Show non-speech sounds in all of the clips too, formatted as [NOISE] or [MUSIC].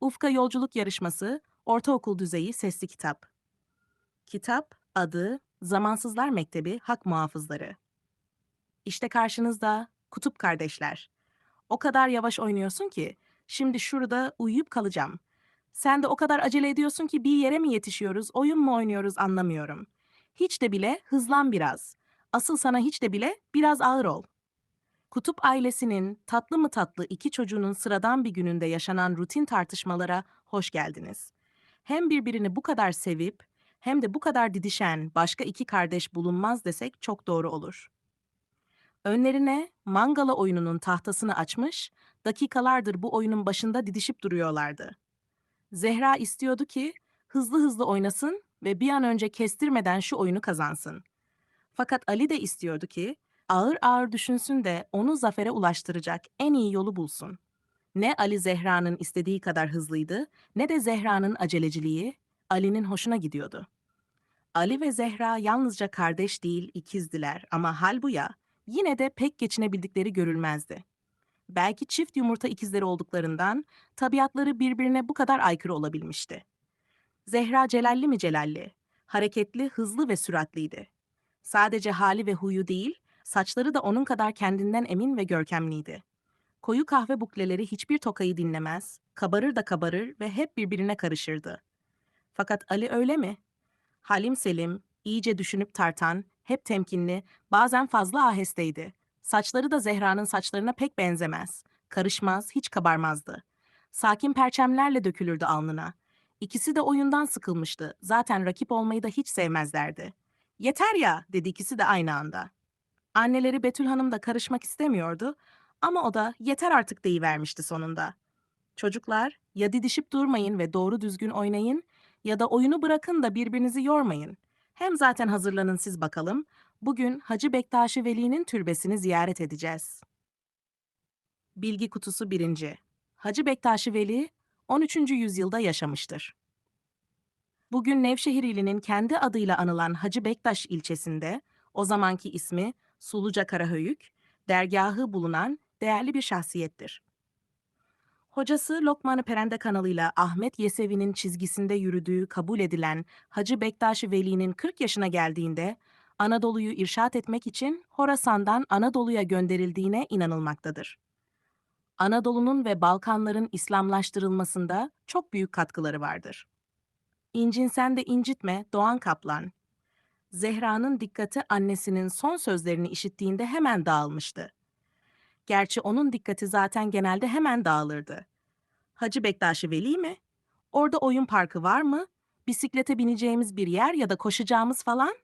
Ufka Yolculuk Yarışması, Ortaokul Düzeyi Sesli Kitap. Kitap, adı Zamansızlar Mektebi Hak Muhafızları. İşte karşınızda Kutup Kardeşler. O kadar yavaş oynuyorsun ki, şimdi şurada uyuyup kalacağım. Sen de o kadar acele ediyorsun ki bir yere mi yetişiyoruz, oyun mu oynuyoruz anlamıyorum. Hiç de bile hızlan biraz. Asıl sana hiç de bile biraz ağır ol. Kutup ailesinin tatlı mı tatlı iki çocuğunun sıradan bir gününde yaşanan rutin tartışmalara hoş geldiniz. Hem birbirini bu kadar sevip hem de bu kadar didişen başka iki kardeş bulunmaz desek çok doğru olur. Önlerine Mangala oyununun tahtasını açmış, dakikalardır bu oyunun başında didişip duruyorlardı. Zehra istiyordu ki hızlı hızlı oynasın ve bir an önce kestirmeden şu oyunu kazansın. Fakat Ali de istiyordu ki ağır ağır düşünsün de onu zafere ulaştıracak en iyi yolu bulsun. Ne Ali Zehra'nın istediği kadar hızlıydı, ne de Zehra'nın aceleciliği Ali'nin hoşuna gidiyordu. Ali ve Zehra yalnızca kardeş değil ikizdiler ama hal bu ya, yine de pek geçinebildikleri görülmezdi. Belki çift yumurta ikizleri olduklarından tabiatları birbirine bu kadar aykırı olabilmişti. Zehra celalli mi celalli, hareketli, hızlı ve süratliydi. Sadece hali ve huyu değil, saçları da onun kadar kendinden emin ve görkemliydi. Koyu kahve bukleleri hiçbir tokayı dinlemez, kabarır da kabarır ve hep birbirine karışırdı. Fakat Ali öyle mi? Halim Selim, iyice düşünüp tartan, hep temkinli, bazen fazla ahesteydi. Saçları da Zehra'nın saçlarına pek benzemez. Karışmaz, hiç kabarmazdı. Sakin perçemlerle dökülürdü alnına. İkisi de oyundan sıkılmıştı. Zaten rakip olmayı da hiç sevmezlerdi. Yeter ya, dedi ikisi de aynı anda. Anneleri Betül Hanım da karışmak istemiyordu ama o da yeter artık deyivermişti sonunda. Çocuklar, ya didişip durmayın ve doğru düzgün oynayın ya da oyunu bırakın da birbirinizi yormayın. Hem zaten hazırlanın siz bakalım. Bugün Hacı Bektaşi Veli'nin türbesini ziyaret edeceğiz. Bilgi kutusu 1. Hacı Bektaşi Veli 13. yüzyılda yaşamıştır. Bugün Nevşehir ilinin kendi adıyla anılan Hacı Bektaş ilçesinde, o zamanki ismi Suluca Karahöyük, dergahı bulunan değerli bir şahsiyettir. Hocası Lokman-ı Perende kanalıyla Ahmet Yesevi'nin çizgisinde yürüdüğü kabul edilen Hacı Bektaş Veli'nin 40 yaşına geldiğinde Anadolu'yu irşat etmek için Horasan'dan Anadolu'ya gönderildiğine inanılmaktadır. Anadolu'nun ve Balkanların İslamlaştırılmasında çok büyük katkıları vardır. İncinsen de incitme Doğan Kaplan. Zehra'nın dikkati annesinin son sözlerini işittiğinde hemen dağılmıştı. Gerçi onun dikkati zaten genelde hemen dağılırdı. Hacı Bektaşi Veli mi? Orada oyun parkı var mı? Bisiklete bineceğimiz bir yer ya da koşacağımız falan?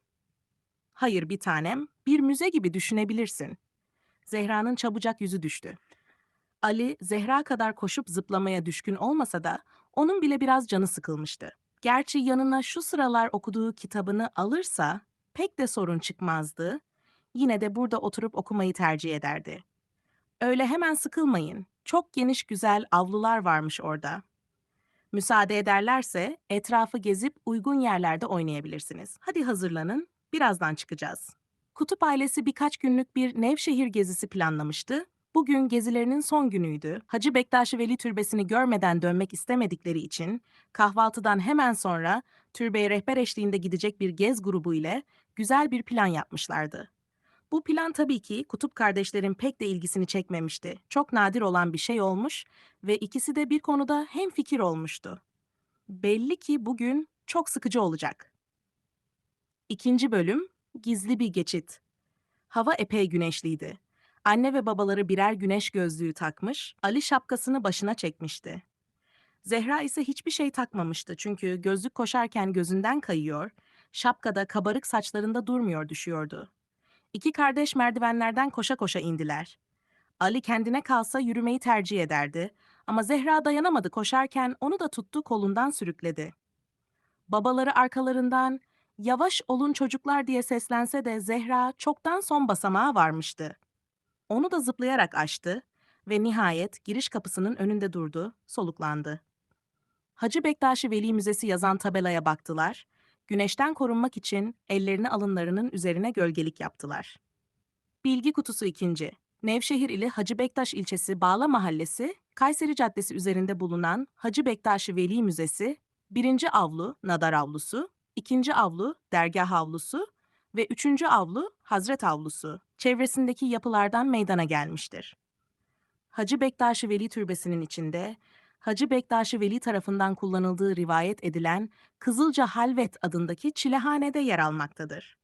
Hayır bir tanem, bir müze gibi düşünebilirsin. Zehra'nın çabucak yüzü düştü. Ali, Zehra kadar koşup zıplamaya düşkün olmasa da onun bile biraz canı sıkılmıştı. Gerçi yanına şu sıralar okuduğu kitabını alırsa pek de sorun çıkmazdı. Yine de burada oturup okumayı tercih ederdi. Öyle hemen sıkılmayın. Çok geniş güzel avlular varmış orada. Müsaade ederlerse etrafı gezip uygun yerlerde oynayabilirsiniz. Hadi hazırlanın, birazdan çıkacağız. Kutup ailesi birkaç günlük bir Nevşehir gezisi planlamıştı. Bugün gezilerinin son günüydü. Hacı Bektaşi Veli Türbesi'ni görmeden dönmek istemedikleri için kahvaltıdan hemen sonra türbeye rehber eşliğinde gidecek bir gez grubu ile güzel bir plan yapmışlardı. Bu plan tabii ki Kutup kardeşlerin pek de ilgisini çekmemişti. Çok nadir olan bir şey olmuş ve ikisi de bir konuda hem fikir olmuştu. Belli ki bugün çok sıkıcı olacak. İkinci bölüm Gizli bir geçit. Hava epey güneşliydi. Anne ve babaları birer güneş gözlüğü takmış, Ali şapkasını başına çekmişti. Zehra ise hiçbir şey takmamıştı çünkü gözlük koşarken gözünden kayıyor, şapkada kabarık saçlarında durmuyor düşüyordu. İki kardeş merdivenlerden koşa koşa indiler. Ali kendine kalsa yürümeyi tercih ederdi ama Zehra dayanamadı koşarken onu da tuttu kolundan sürükledi. Babaları arkalarından yavaş olun çocuklar diye seslense de Zehra çoktan son basamağa varmıştı. Onu da zıplayarak aştı ve nihayet giriş kapısının önünde durdu, soluklandı. Hacı Bektaşi Veli Müzesi yazan tabelaya baktılar, güneşten korunmak için ellerini alınlarının üzerine gölgelik yaptılar. Bilgi kutusu ikinci. Nevşehir ili Hacı Bektaş ilçesi Bağla Mahallesi, Kayseri Caddesi üzerinde bulunan Hacı Bektaşi Veli Müzesi, birinci avlu Nadar Avlusu, ikinci avlu Dergah Avlusu ve üçüncü avlu Hazret Avlusu çevresindeki yapılardan meydana gelmiştir. Hacı Bektaşi Veli Türbesi'nin içinde Hacı Bektaşi Veli tarafından kullanıldığı rivayet edilen Kızılca Halvet adındaki çilehanede yer almaktadır.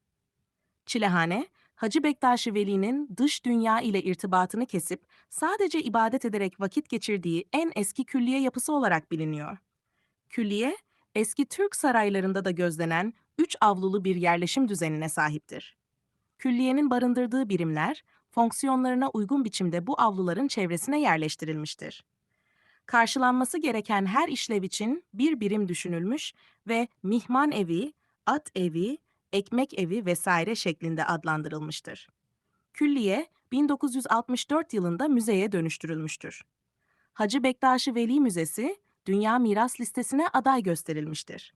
Çilehane, Hacı Bektaşi Veli'nin dış dünya ile irtibatını kesip sadece ibadet ederek vakit geçirdiği en eski külliye yapısı olarak biliniyor. Külliye, eski Türk saraylarında da gözlenen üç avlulu bir yerleşim düzenine sahiptir. Külliyenin barındırdığı birimler, fonksiyonlarına uygun biçimde bu avluların çevresine yerleştirilmiştir. Karşılanması gereken her işlev için bir birim düşünülmüş ve mihman evi, at evi, ekmek evi vesaire şeklinde adlandırılmıştır. Külliye 1964 yılında müzeye dönüştürülmüştür. Hacı Bektaşi Veli Müzesi Dünya Miras Listesi'ne aday gösterilmiştir.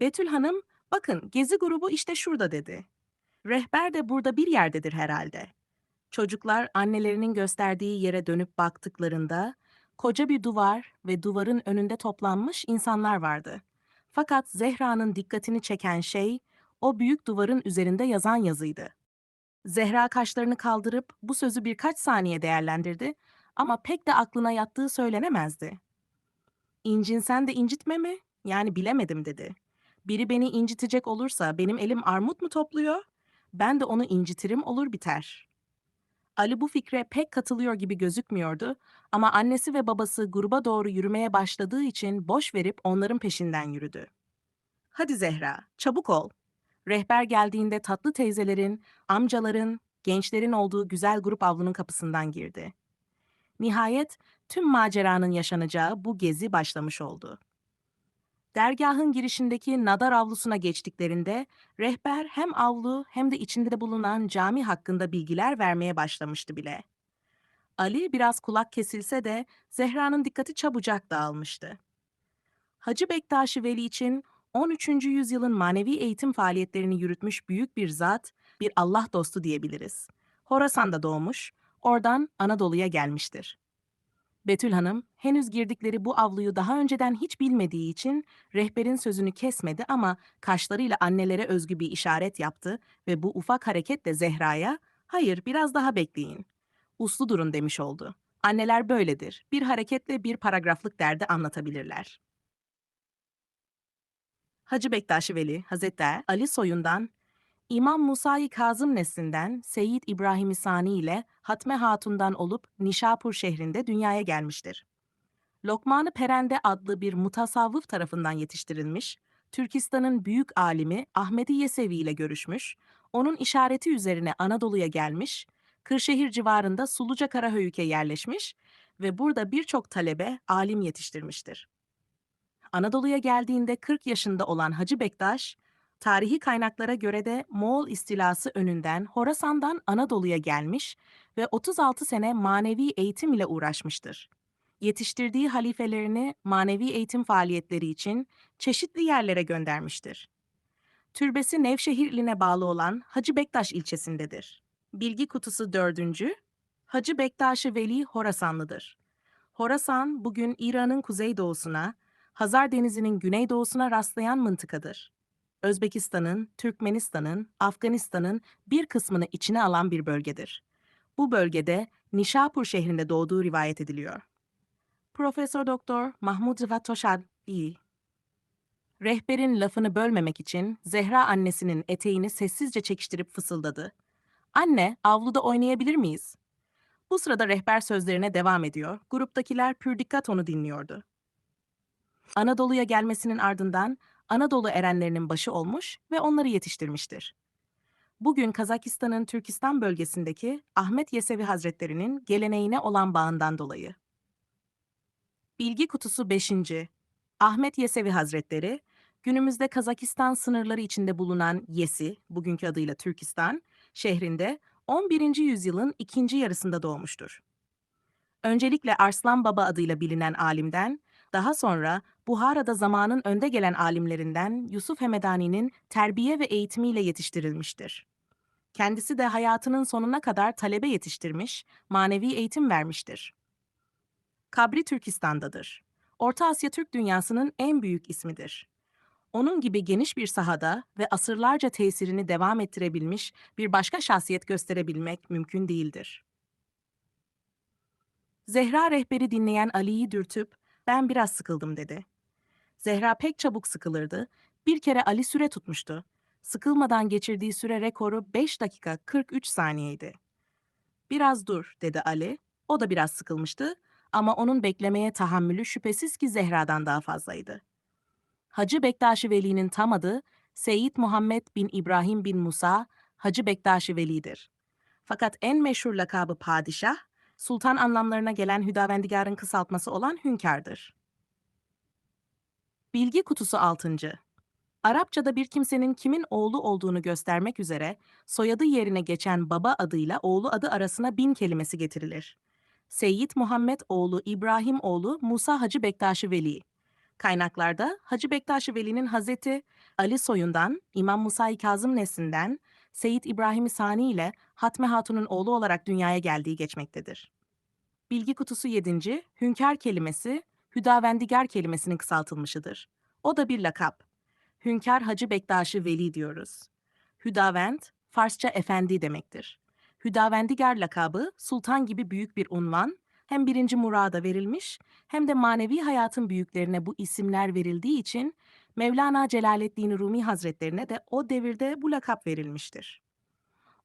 Betül Hanım, bakın gezi grubu işte şurada dedi. Rehber de burada bir yerdedir herhalde. Çocuklar annelerinin gösterdiği yere dönüp baktıklarında koca bir duvar ve duvarın önünde toplanmış insanlar vardı. Fakat Zehra'nın dikkatini çeken şey o büyük duvarın üzerinde yazan yazıydı. Zehra kaşlarını kaldırıp bu sözü birkaç saniye değerlendirdi ama pek de aklına yattığı söylenemezdi. İncinsen de incitme mi? Yani bilemedim dedi. Biri beni incitecek olursa benim elim armut mu topluyor? Ben de onu incitirim olur biter. Ali bu fikre pek katılıyor gibi gözükmüyordu ama annesi ve babası gruba doğru yürümeye başladığı için boş verip onların peşinden yürüdü. Hadi Zehra, çabuk ol. Rehber geldiğinde tatlı teyzelerin, amcaların, gençlerin olduğu güzel grup avlunun kapısından girdi. Nihayet tüm maceranın yaşanacağı bu gezi başlamış oldu. Dergahın girişindeki nadar avlusuna geçtiklerinde rehber hem avlu hem de içinde bulunan cami hakkında bilgiler vermeye başlamıştı bile. Ali biraz kulak kesilse de Zehra'nın dikkati çabucak dağılmıştı. Hacı Bektaşi Veli için 13. yüzyılın manevi eğitim faaliyetlerini yürütmüş büyük bir zat, bir Allah dostu diyebiliriz. Horasan'da doğmuş, oradan Anadolu'ya gelmiştir. Betül Hanım henüz girdikleri bu avluyu daha önceden hiç bilmediği için rehberin sözünü kesmedi ama kaşlarıyla annelere özgü bir işaret yaptı ve bu ufak hareketle Zehra'ya "Hayır, biraz daha bekleyin. Uslu durun." demiş oldu. Anneler böyledir. Bir hareketle bir paragraflık derdi anlatabilirler. Hacı Bektaşi Veli Hazretleri Ali soyundan İmam Musa-i Kazım neslinden Seyyid İbrahim Sani ile Hatme Hatun'dan olup Nişapur şehrinde dünyaya gelmiştir. Lokman-ı Perende adlı bir mutasavvıf tarafından yetiştirilmiş, Türkistan'ın büyük alimi Ahmedi Yesevi ile görüşmüş, onun işareti üzerine Anadolu'ya gelmiş, Kırşehir civarında Suluca Karahöyük'e yerleşmiş ve burada birçok talebe, alim yetiştirmiştir. Anadolu'ya geldiğinde 40 yaşında olan Hacı Bektaş, tarihi kaynaklara göre de Moğol istilası önünden Horasan'dan Anadolu'ya gelmiş ve 36 sene manevi eğitim ile uğraşmıştır. Yetiştirdiği halifelerini manevi eğitim faaliyetleri için çeşitli yerlere göndermiştir. Türbesi Nevşehir iline bağlı olan Hacı Bektaş ilçesindedir. Bilgi kutusu dördüncü, Hacı Bektaş-ı Veli Horasanlıdır. Horasan, bugün İran'ın kuzeydoğusuna, Hazar Denizi'nin güneydoğusuna rastlayan mıntıkadır. Özbekistan'ın, Türkmenistan'ın, Afganistan'ın bir kısmını içine alan bir bölgedir. Bu bölgede Nişapur şehrinde doğduğu rivayet ediliyor. Profesör Doktor Mahmud Rıfat Toşadi, rehberin lafını bölmemek için Zehra annesinin eteğini sessizce çekiştirip fısıldadı. Anne, avluda oynayabilir miyiz? Bu sırada rehber sözlerine devam ediyor. Gruptakiler pür dikkat onu dinliyordu. Anadolu'ya gelmesinin ardından Anadolu erenlerinin başı olmuş ve onları yetiştirmiştir. Bugün Kazakistan'ın Türkistan bölgesindeki Ahmet Yesevi Hazretleri'nin geleneğine olan bağından dolayı. Bilgi kutusu 5. Ahmet Yesevi Hazretleri, günümüzde Kazakistan sınırları içinde bulunan Yesi, bugünkü adıyla Türkistan, şehrinde 11. yüzyılın ikinci yarısında doğmuştur. Öncelikle Arslan Baba adıyla bilinen alimden, daha sonra Buhara'da zamanın önde gelen alimlerinden Yusuf Hemedani'nin terbiye ve eğitimiyle yetiştirilmiştir. Kendisi de hayatının sonuna kadar talebe yetiştirmiş, manevi eğitim vermiştir. Kabri Türkistan'dadır. Orta Asya Türk dünyasının en büyük ismidir. Onun gibi geniş bir sahada ve asırlarca tesirini devam ettirebilmiş bir başka şahsiyet gösterebilmek mümkün değildir. Zehra rehberi dinleyen Ali'yi dürtüp, ben biraz sıkıldım dedi. Zehra pek çabuk sıkılırdı. Bir kere Ali süre tutmuştu. Sıkılmadan geçirdiği süre rekoru 5 dakika 43 saniyeydi. Biraz dur, dedi Ali. O da biraz sıkılmıştı ama onun beklemeye tahammülü şüphesiz ki Zehra'dan daha fazlaydı. Hacı Bektaşi Veli'nin tam adı Seyyid Muhammed bin İbrahim bin Musa Hacı Bektaşi Veli'dir. Fakat en meşhur lakabı padişah, sultan anlamlarına gelen Hüdavendigar'ın kısaltması olan hünkârdır. Bilgi kutusu 6. Arapçada bir kimsenin kimin oğlu olduğunu göstermek üzere soyadı yerine geçen baba adıyla oğlu adı arasına bin kelimesi getirilir. Seyyid Muhammed oğlu İbrahim oğlu Musa Hacı Bektaşi Veli. Kaynaklarda Hacı Bektaşi Veli'nin Hazreti Ali soyundan, İmam Musa-i Kazım neslinden, Seyyid İbrahim Sani ile Hatme Hatun'un oğlu olarak dünyaya geldiği geçmektedir. Bilgi kutusu 7. Hünkâr kelimesi, Hüdavendigar kelimesinin kısaltılmışıdır. O da bir lakap. Hünkâr Hacı Bektaşi Veli diyoruz. Hüdavend, Farsça efendi demektir. Hüdavendigar lakabı, sultan gibi büyük bir unvan, hem birinci murada verilmiş hem de manevi hayatın büyüklerine bu isimler verildiği için Mevlana Celaleddin Rumi Hazretlerine de o devirde bu lakap verilmiştir.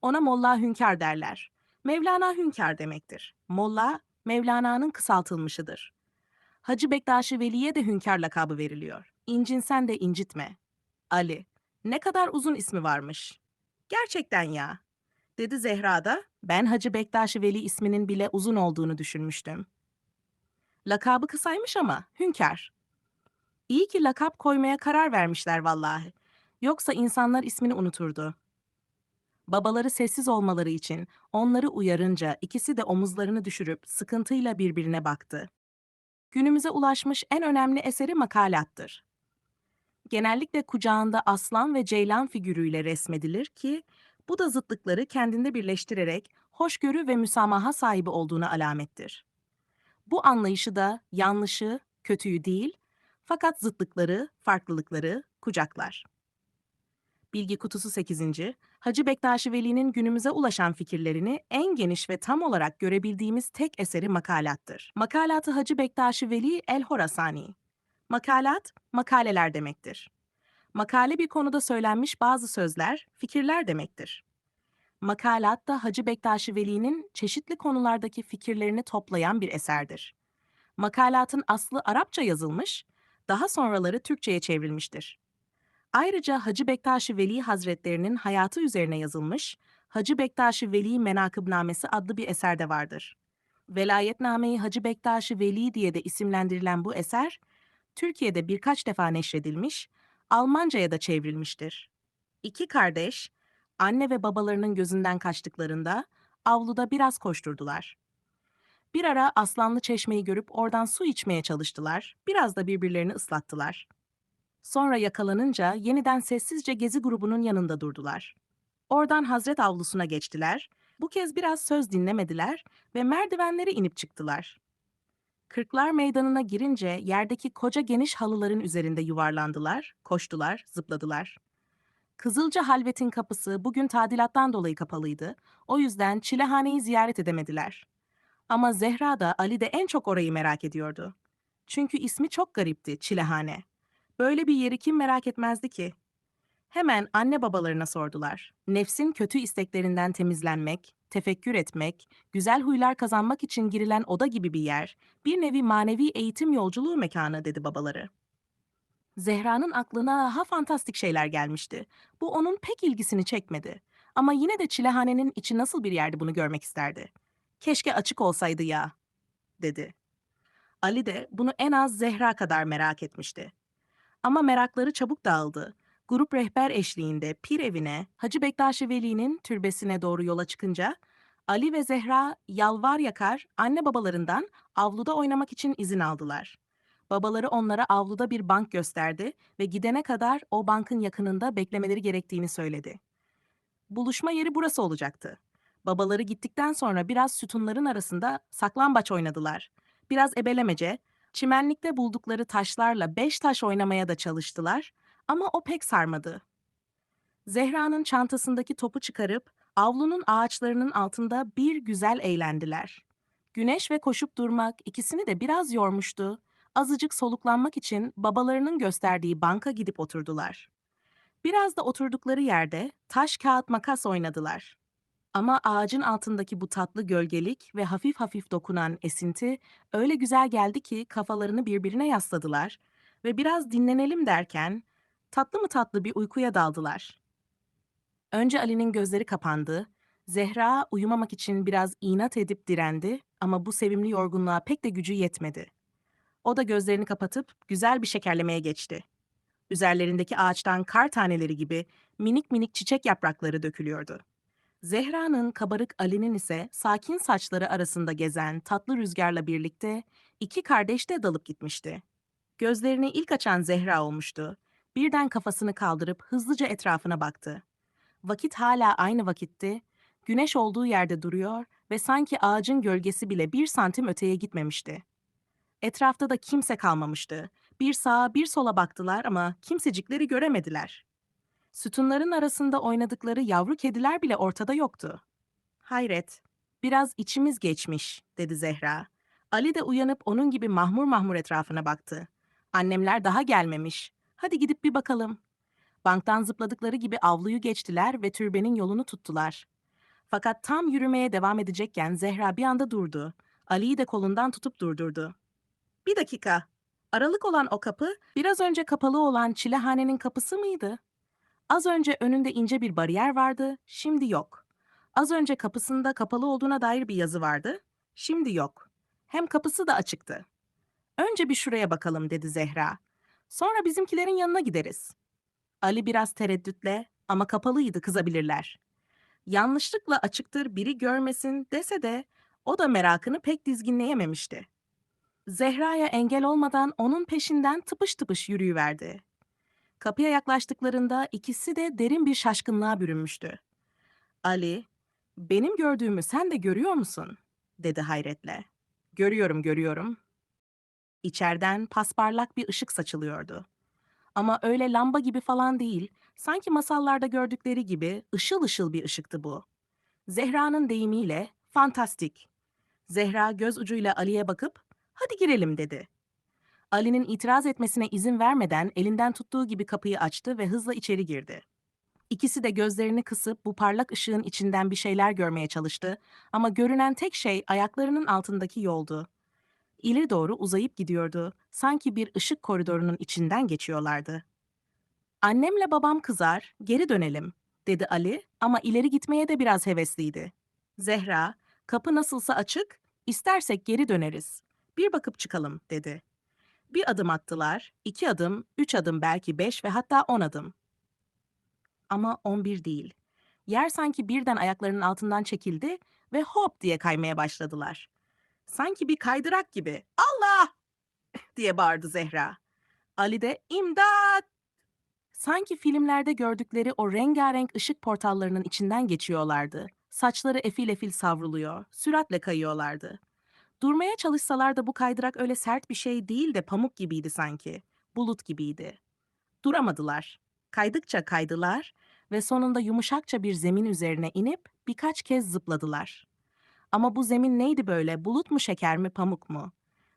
Ona Molla Hünkar derler. Mevlana Hünkar demektir. Molla, Mevlana'nın kısaltılmışıdır. Hacı Bektaşi Veli'ye de Hünkar lakabı veriliyor. İncinsen de incitme. Ali, ne kadar uzun ismi varmış. Gerçekten ya, dedi Zehra da, ben Hacı Bektaşi Veli isminin bile uzun olduğunu düşünmüştüm. Lakabı kısaymış ama, Hünkar. İyi ki lakap koymaya karar vermişler vallahi. Yoksa insanlar ismini unuturdu. Babaları sessiz olmaları için onları uyarınca ikisi de omuzlarını düşürüp sıkıntıyla birbirine baktı. Günümüze ulaşmış en önemli eseri makalattır. Genellikle kucağında aslan ve ceylan figürüyle resmedilir ki bu da zıtlıkları kendinde birleştirerek hoşgörü ve müsamaha sahibi olduğuna alamettir. Bu anlayışı da yanlışı, kötüyü değil, fakat zıtlıkları, farklılıkları kucaklar. Bilgi kutusu 8. Hacı Bektaşi Veli'nin günümüze ulaşan fikirlerini en geniş ve tam olarak görebildiğimiz tek eseri makalattır. Makalatı Hacı Bektaşi Veli El Horasani. Makalat, makaleler demektir. Makale bir konuda söylenmiş bazı sözler, fikirler demektir. Makalat da Hacı Bektaşi Veli'nin çeşitli konulardaki fikirlerini toplayan bir eserdir. Makalatın aslı Arapça yazılmış, daha sonraları Türkçe'ye çevrilmiştir. Ayrıca Hacı Bektaşi Veli Hazretlerinin hayatı üzerine yazılmış Hacı Bektaşi Veli Menakıbnamesi adlı bir eser de vardır. Velayetnameyi Hacı Bektaşi Veli diye de isimlendirilen bu eser, Türkiye'de birkaç defa neşredilmiş, Almanca'ya da çevrilmiştir. İki kardeş, anne ve babalarının gözünden kaçtıklarında avluda biraz koşturdular. Bir ara Aslanlı Çeşme'yi görüp oradan su içmeye çalıştılar, biraz da birbirlerini ıslattılar. Sonra yakalanınca yeniden sessizce gezi grubunun yanında durdular. Oradan Hazret avlusuna geçtiler, bu kez biraz söz dinlemediler ve merdivenlere inip çıktılar. Kırklar Meydanı'na girince yerdeki koca geniş halıların üzerinde yuvarlandılar, koştular, zıpladılar. Kızılca Halvet'in kapısı bugün tadilattan dolayı kapalıydı. O yüzden Çilehane'yi ziyaret edemediler. Ama Zehra da Ali de en çok orayı merak ediyordu. Çünkü ismi çok garipti, Çilehane. Böyle bir yeri kim merak etmezdi ki? Hemen anne babalarına sordular. Nefsin kötü isteklerinden temizlenmek, tefekkür etmek, güzel huylar kazanmak için girilen oda gibi bir yer, bir nevi manevi eğitim yolculuğu mekanı dedi babaları. Zehra'nın aklına daha fantastik şeyler gelmişti. Bu onun pek ilgisini çekmedi. Ama yine de çilehanenin içi nasıl bir yerdi bunu görmek isterdi. Keşke açık olsaydı ya, dedi. Ali de bunu en az Zehra kadar merak etmişti. Ama merakları çabuk dağıldı. Grup rehber eşliğinde pir evine, Hacı Bektaşi Veli'nin türbesine doğru yola çıkınca, Ali ve Zehra yalvar yakar anne babalarından avluda oynamak için izin aldılar. Babaları onlara avluda bir bank gösterdi ve gidene kadar o bankın yakınında beklemeleri gerektiğini söyledi. Buluşma yeri burası olacaktı. Babaları gittikten sonra biraz sütunların arasında saklambaç oynadılar. Biraz ebelemece, çimenlikte buldukları taşlarla beş taş oynamaya da çalıştılar ama o pek sarmadı. Zehra'nın çantasındaki topu çıkarıp avlunun ağaçlarının altında bir güzel eğlendiler. Güneş ve koşup durmak ikisini de biraz yormuştu. Azıcık soluklanmak için babalarının gösterdiği banka gidip oturdular. Biraz da oturdukları yerde taş kağıt makas oynadılar. Ama ağacın altındaki bu tatlı gölgelik ve hafif hafif dokunan esinti öyle güzel geldi ki kafalarını birbirine yasladılar ve biraz dinlenelim derken tatlı mı tatlı bir uykuya daldılar. Önce Ali'nin gözleri kapandı. Zehra uyumamak için biraz inat edip direndi ama bu sevimli yorgunluğa pek de gücü yetmedi. O da gözlerini kapatıp güzel bir şekerlemeye geçti. Üzerlerindeki ağaçtan kar taneleri gibi minik minik çiçek yaprakları dökülüyordu. Zehra'nın kabarık Ali'nin ise sakin saçları arasında gezen tatlı rüzgarla birlikte iki kardeş de dalıp gitmişti. Gözlerini ilk açan Zehra olmuştu. Birden kafasını kaldırıp hızlıca etrafına baktı. Vakit hala aynı vakitti, güneş olduğu yerde duruyor ve sanki ağacın gölgesi bile bir santim öteye gitmemişti. Etrafta da kimse kalmamıştı. Bir sağa bir sola baktılar ama kimsecikleri göremediler. Sütunların arasında oynadıkları yavru kediler bile ortada yoktu. Hayret, biraz içimiz geçmiş, dedi Zehra. Ali de uyanıp onun gibi mahmur mahmur etrafına baktı. Annemler daha gelmemiş. Hadi gidip bir bakalım. Banktan zıpladıkları gibi avluyu geçtiler ve türbenin yolunu tuttular. Fakat tam yürümeye devam edecekken Zehra bir anda durdu. Ali'yi de kolundan tutup durdurdu. Bir dakika. Aralık olan o kapı, biraz önce kapalı olan çilehanenin kapısı mıydı? Az önce önünde ince bir bariyer vardı, şimdi yok. Az önce kapısında kapalı olduğuna dair bir yazı vardı, şimdi yok. Hem kapısı da açıktı. Önce bir şuraya bakalım dedi Zehra. Sonra bizimkilerin yanına gideriz. Ali biraz tereddütle ama kapalıydı kızabilirler. Yanlışlıkla açıktır biri görmesin dese de o da merakını pek dizginleyememişti. Zehra'ya engel olmadan onun peşinden tıpış tıpış yürüyüverdi. Kapıya yaklaştıklarında ikisi de derin bir şaşkınlığa bürünmüştü. Ali, benim gördüğümü sen de görüyor musun? dedi hayretle. Görüyorum, görüyorum. İçeriden pasparlak bir ışık saçılıyordu. Ama öyle lamba gibi falan değil, sanki masallarda gördükleri gibi ışıl ışıl bir ışıktı bu. Zehra'nın deyimiyle fantastik. Zehra göz ucuyla Ali'ye bakıp hadi girelim dedi. Ali'nin itiraz etmesine izin vermeden elinden tuttuğu gibi kapıyı açtı ve hızla içeri girdi. İkisi de gözlerini kısıp bu parlak ışığın içinden bir şeyler görmeye çalıştı ama görünen tek şey ayaklarının altındaki yoldu. İleri doğru uzayıp gidiyordu. Sanki bir ışık koridorunun içinden geçiyorlardı. Annemle babam kızar, geri dönelim, dedi Ali ama ileri gitmeye de biraz hevesliydi. Zehra, kapı nasılsa açık, istersek geri döneriz. Bir bakıp çıkalım, dedi. Bir adım attılar, iki adım, üç adım belki beş ve hatta on adım. Ama on bir değil. Yer sanki birden ayaklarının altından çekildi ve hop diye kaymaya başladılar. Sanki bir kaydırak gibi. Allah! [LAUGHS] diye bağırdı Zehra. Ali de imdat! Sanki filmlerde gördükleri o rengarenk ışık portallarının içinden geçiyorlardı. Saçları efil efil savruluyor, süratle kayıyorlardı. Durmaya çalışsalar da bu kaydırak öyle sert bir şey değil de pamuk gibiydi sanki. Bulut gibiydi. Duramadılar. Kaydıkça kaydılar ve sonunda yumuşakça bir zemin üzerine inip birkaç kez zıpladılar. Ama bu zemin neydi böyle? Bulut mu şeker mi, pamuk mu?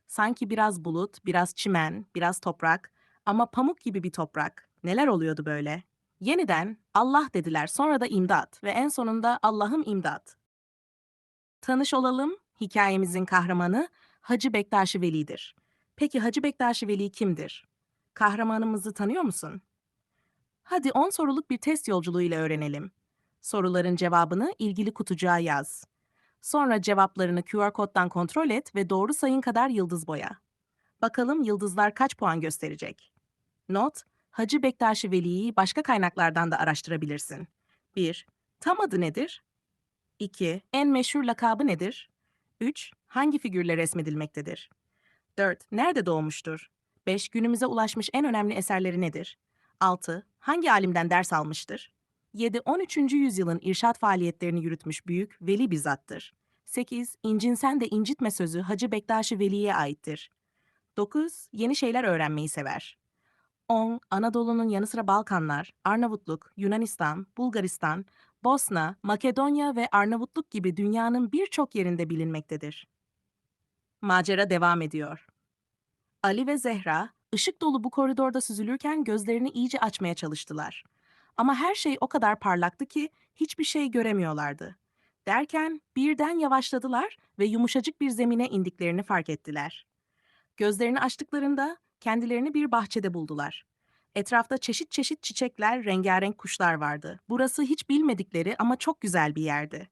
Sanki biraz bulut, biraz çimen, biraz toprak ama pamuk gibi bir toprak. Neler oluyordu böyle? Yeniden Allah dediler, sonra da imdat ve en sonunda Allah'ım imdat. Tanış olalım, hikayemizin kahramanı Hacı Bektaşi Veli'dir. Peki Hacı Bektaşi Veli kimdir? Kahramanımızı tanıyor musun? Hadi 10 soruluk bir test yolculuğuyla öğrenelim. Soruların cevabını ilgili kutucuğa yaz. Sonra cevaplarını QR koddan kontrol et ve doğru sayın kadar yıldız boya. Bakalım yıldızlar kaç puan gösterecek? Not, Hacı Bektaşi Veli'yi başka kaynaklardan da araştırabilirsin. 1. Tam adı nedir? 2. En meşhur lakabı nedir? 3. Hangi figürle resmedilmektedir? 4. Nerede doğmuştur? 5. Günümüze ulaşmış en önemli eserleri nedir? 6. Hangi alimden ders almıştır? 7. 13. yüzyılın irşat faaliyetlerini yürütmüş büyük veli bizattır. 8. İncinsen de incitme sözü Hacı Bektaş-ı Veli'ye aittir. 9. Yeni şeyler öğrenmeyi sever. 10. Anadolu'nun yanı sıra Balkanlar, Arnavutluk, Yunanistan, Bulgaristan, Bosna, Makedonya ve Arnavutluk gibi dünyanın birçok yerinde bilinmektedir. Macera devam ediyor. Ali ve Zehra, ışık dolu bu koridorda süzülürken gözlerini iyice açmaya çalıştılar. Ama her şey o kadar parlaktı ki hiçbir şey göremiyorlardı. Derken birden yavaşladılar ve yumuşacık bir zemine indiklerini fark ettiler. Gözlerini açtıklarında kendilerini bir bahçede buldular. Etrafta çeşit çeşit çiçekler, rengarenk kuşlar vardı. Burası hiç bilmedikleri ama çok güzel bir yerdi.